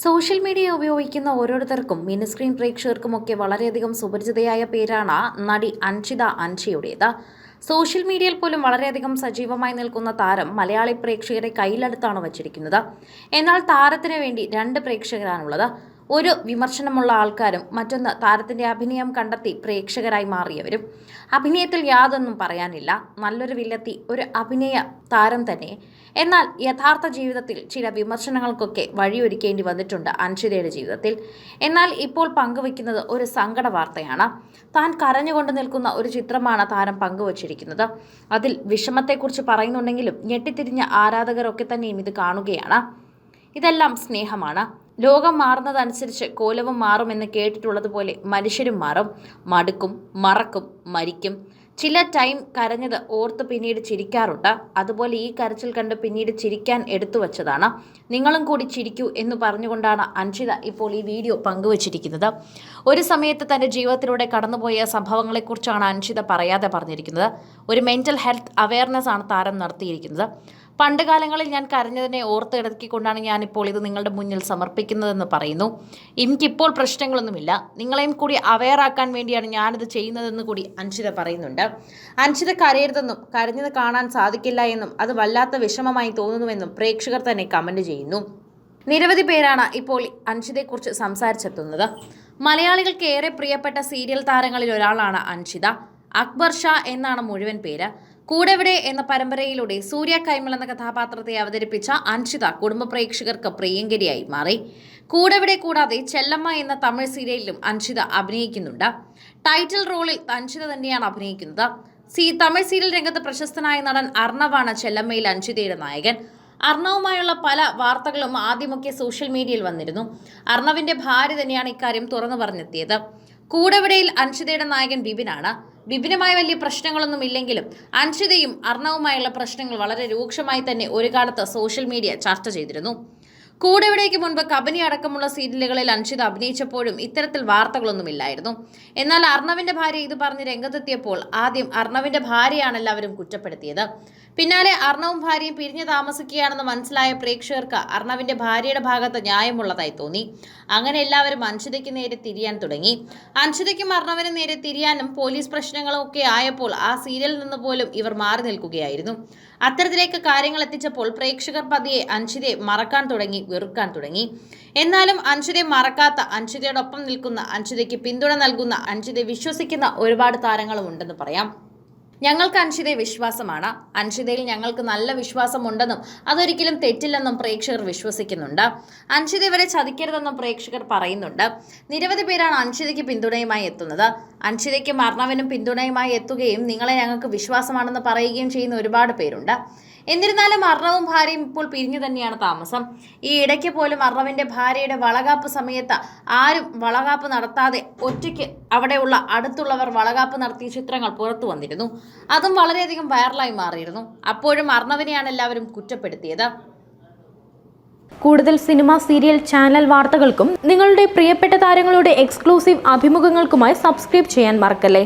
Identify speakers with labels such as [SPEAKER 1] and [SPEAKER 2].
[SPEAKER 1] Social media ഉപയോഗിക്കുന്ന ഓരോരുത്തർക്കും mini screen പ്രേക്ഷകർക്കുമൊക്കെ വളരെയധികം സുപരിചിതയായ പേരാണ് നടി അൻഷിത അൻഷിയുടേത്. സോഷ്യൽ മീഡിയയിൽ പോലും വളരെയധികം സജീവമായി നിൽക്കുന്ന താരം മലയാളി പ്രേക്ഷകരെ കയ്യിലെടുത്താണ് വച്ചിരിക്കുന്നത്. എന്നാൽ താരത്തിന് വേണ്ടി രണ്ട് പ്രേക്ഷകരാണുള്ളത്. ഒരു വിമർശനമുള്ള ആൾക്കാരും മറ്റൊന്ന് താരത്തിന്റെ അഭിനയം കണ്ടെത്തി പ്രേക്ഷകരായി മാറിയവരും. അഭിനയത്തിൽ യാതൊന്നും പറയാനില്ല. നല്ലൊരു വില്ലത്തി ഒരു അഭിനയ താരം തന്നെ. എന്നാൽ യഥാർത്ഥ ജീവിതത്തിൽ ചില വിമർശനങ്ങൾക്കൊക്കെ വഴിയൊരുക്കേണ്ടി വന്നിട്ടുണ്ട് അൻഷിതയുടെ ജീവിതത്തിൽ. എന്നാൽ ഇപ്പോൾ പങ്കുവയ്ക്കുന്നത് ഒരു സങ്കട വാർത്തയാണ്. താൻ കരഞ്ഞുകൊണ്ട് നിൽക്കുന്ന ഒരു ചിത്രമാണ് താരം പങ്കുവച്ചിരിക്കുന്നത്. അതിൽ വിഷമത്തെക്കുറിച്ച് പറയുന്നുണ്ടെങ്കിലും ഞെട്ടിത്തിരിഞ്ഞ ആരാധകരൊക്കെ തന്നെയും ഇത് കാണുകയാണ്. ഇതെല്ലാം സ്നേഹമാണ്. ലോകം മാറുന്നതനുസരിച്ച് കോലവും മാറുമെന്ന് കേട്ടിട്ടുള്ളതുപോലെ മനുഷ്യരും മാറും. മടുക്കും മറക്കും മരിക്കും. ചില ടൈം കരഞ്ഞത് ഓർത്ത് പിന്നീട് ചിരിക്കാറുണ്ട്. അതുപോലെ ഈ കരച്ചിൽ കണ്ട് പിന്നീട് ചിരിക്കാൻ എടുത്തു വച്ചതാണ്. നിങ്ങളും കൂടി ചിരിക്കൂ എന്ന് പറഞ്ഞുകൊണ്ടാണ് അൻഷിത ഇപ്പോൾ ഈ വീഡിയോ പങ്കുവച്ചിരിക്കുന്നത്. ഒരു സമയത്ത് തന്റെ ജീവിതത്തിലൂടെ കടന്നുപോയ സംഭവങ്ങളെക്കുറിച്ചാണ് അൻഷിത പറയാതെ പറഞ്ഞിരിക്കുന്നത്. ഒരു മെന്റൽ ഹെൽത്ത് അവയർനെസ് ആണ് താരം നടത്തിയിരിക്കുന്നത്. പണ്ട് കാലങ്ങളിൽ ഞാൻ കരഞ്ഞതിനെ ഓർത്തെടുക്കിക്കൊണ്ടാണ് ഞാനിപ്പോൾ ഇത് നിങ്ങളുടെ മുന്നിൽ സമർപ്പിക്കുന്നതെന്ന് പറയുന്നു. എനിക്കിപ്പോൾ പ്രശ്നങ്ങളൊന്നുമില്ല. നിങ്ങളെയും കൂടി അവെയറാക്കാൻ വേണ്ടിയാണ് ഞാനിത് ചെയ്യുന്നതെന്ന് കൂടി അൻഷിത പറയുന്നുണ്ട്. അൻഷിത കരയരുതെന്നും കരഞ്ഞത് കാണാൻ സാധിക്കില്ല എന്നും അത് വല്ലാത്ത വിഷമമായി തോന്നുന്നുവെന്നും പ്രേക്ഷകർ തന്നെ കമന്റ് ചെയ്യുന്നു. നിരവധി പേരാണ് ഇപ്പോൾ അൻഷിതയെക്കുറിച്ച് സംസാരിച്ചെത്തുന്നത്. മലയാളികൾക്ക് ഏറെ പ്രിയപ്പെട്ട സീരിയൽ താരങ്ങളിൽ ഒരാളാണ് അൻഷിത അക്ബർ ഷാ എന്നാണ് മുഴുവൻ പേര്. കൂടെവിടെ എന്ന പരമ്പരയിലൂടെ സൂര്യ കൈമൾ എന്ന കഥാപാത്രത്തെ അവതരിപ്പിച്ച അൻഷിത കുടുംബ പ്രേക്ഷകർക്ക് പ്രിയങ്കരിയായി മാറി. കൂടെവിടെ കൂടാതെ ചെല്ലമ്മ എന്ന തമിഴ് സീരിയലിലും അൻഷിത അഭിനയിക്കുന്നുണ്ട്. ടൈറ്റിൽ റോളിൽ അൻഷിത തന്നെയാണ് അഭിനയിക്കുന്നത്. സി തമിഴ് സീരിയൽ രംഗത്ത് പ്രശസ്തനായ നടൻ അർണവാണ് ചെല്ലമ്മയിൽ അൻഷിതയുടെ നായകൻ. അർണവുമായുള്ള പല വാർത്തകളും ആദ്യമൊക്കെ സോഷ്യൽ മീഡിയയിൽ വന്നിരുന്നു. അർണവിന്റെ ഭാര്യ തന്നെയാണ് ഇക്കാര്യം തുറന്നു പറഞ്ഞെത്തിയത്. കൂടെവിടയിൽ അൻഷിതയുടെ നായകൻ ബിബിനാണ്. ബിബിനുമായി വലിയ പ്രശ്നങ്ങളൊന്നും ഇല്ലെങ്കിലും അൻഷിതയും അർണവുമായുള്ള പ്രശ്നങ്ങൾ വളരെ രൂക്ഷമായി തന്നെ ഒരു കാലത്ത് സോഷ്യൽ മീഡിയ ചർച്ച ചെയ്തിരുന്നു. കൂടെവിടേക്ക് മുൻപ് കബനി അടക്കമുള്ള സീരിയലുകളിൽ അൻഷിത അഭിനയിച്ചപ്പോഴും ഇത്തരത്തിൽ വാർത്തകളൊന്നുമില്ലായിരുന്നു എന്നാൽ അർണവിന്റെ ഭാര്യ ഇത് പറഞ്ഞ് രംഗത്തെത്തിയപ്പോൾ ആദ്യം അർണവിന്റെ ഭാര്യയാണ് എല്ലാവരും കുറ്റപ്പെടുത്തിയത്. പിന്നാലെ അർണവും ഭാര്യയും പിരിഞ്ഞു താമസിക്കുകയാണെന്ന് മനസ്സിലായ പ്രേക്ഷകർക്ക് അർണവിന്റെ ഭാര്യയുടെ ഭാഗത്ത് ന്യായമുള്ളതായി തോന്നി. അങ്ങനെ എല്ലാവരും അൻഷിതയ്ക്ക് നേരെ തിരിയാൻ തുടങ്ങി. അൻഷിതയ്ക്കും അർണവിനും നേരെ തിരിയാനും പോലീസ് പ്രശ്നങ്ങളും ഒക്കെ ആയപ്പോൾ ആ സീരിയലിൽ നിന്ന് പോലും ഇവർ മാറി നിൽക്കുകയായിരുന്നു. അത്തരത്തിലേക്ക് കാര്യങ്ങൾ എത്തിച്ചപ്പോൾ പ്രേക്ഷകർ പതിയെ അൻഷിതയെ മറക്കാൻ തുടങ്ങി വെറുക്കാൻ തുടങ്ങി. എന്നാലും അൻഷിതയെ മറക്കാത്ത അൻഷിതയോടൊപ്പം നിൽക്കുന്ന അൻഷിതയ്ക്ക് പിന്തുണ നൽകുന്ന അൻഷിതയെ വിശ്വസിക്കുന്ന ഒരുപാട് താരങ്ങളും ഉണ്ടെന്ന് പറയാം. ഞങ്ങൾക്ക് അൻഷിതയെ വിശ്വാസമാണ്. അൻഷിതയിൽ ഞങ്ങൾക്ക് നല്ല വിശ്വാസമുണ്ടെന്നും അതൊരിക്കലും തെറ്റില്ലെന്നും പ്രേക്ഷകർ വിശ്വസിക്കുന്നുണ്ട്. അൻഷിത ഇവരെ ചതിക്കരുതെന്നും പ്രേക്ഷകർ പറയുന്നുണ്ട്. നിരവധി പേരാണ് അൻഷിതയ്ക്ക് പിന്തുണയുമായി എത്തുന്നത്. അൻഷിതയ്ക്ക് മർണവിനും പിന്തുണയുമായി എത്തുകയും നിങ്ങളെ ഞങ്ങൾക്ക് വിശ്വാസമാണെന്ന് പറയുകയും ചെയ്യുന്ന ഒരുപാട് പേരുണ്ട്. എന്നിരുന്നാലും അർണവും ഭാര്യയും ഇപ്പോൾ പിരിഞ്ഞു തന്നെയാണ് താമസം. ഈ ഇടയ്ക്ക് പോലും അർണവിന്റെ ഭാര്യയുടെ വളകാപ്പ് സമയത്ത് ആരും വളകാപ്പ് നടത്താതെ ഒറ്റയ്ക്ക് അവിടെയുള്ള അടുത്തുള്ളവർ വളകാപ്പ് നടത്തിയ ചിത്രങ്ങൾ പുറത്തു വന്നിരുന്നു. അതും വളരെയധികം വൈറലായി മാറിയിരുന്നു. അപ്പോഴും അർണവിനെയാണ് എല്ലാവരും കുറ്റപ്പെടുത്തിയത്.
[SPEAKER 2] കൂടുതൽ സിനിമ സീരിയൽ ചാനൽ വാർത്തകൾക്കും നിങ്ങളുടെ പ്രിയപ്പെട്ട താരങ്ങളുടെ എക്സ്ക്ലൂസീവ് അഭിമുഖങ്ങൾക്കുമായി സബ്സ്ക്രൈബ് ചെയ്യാൻ മറക്കല്ലേ?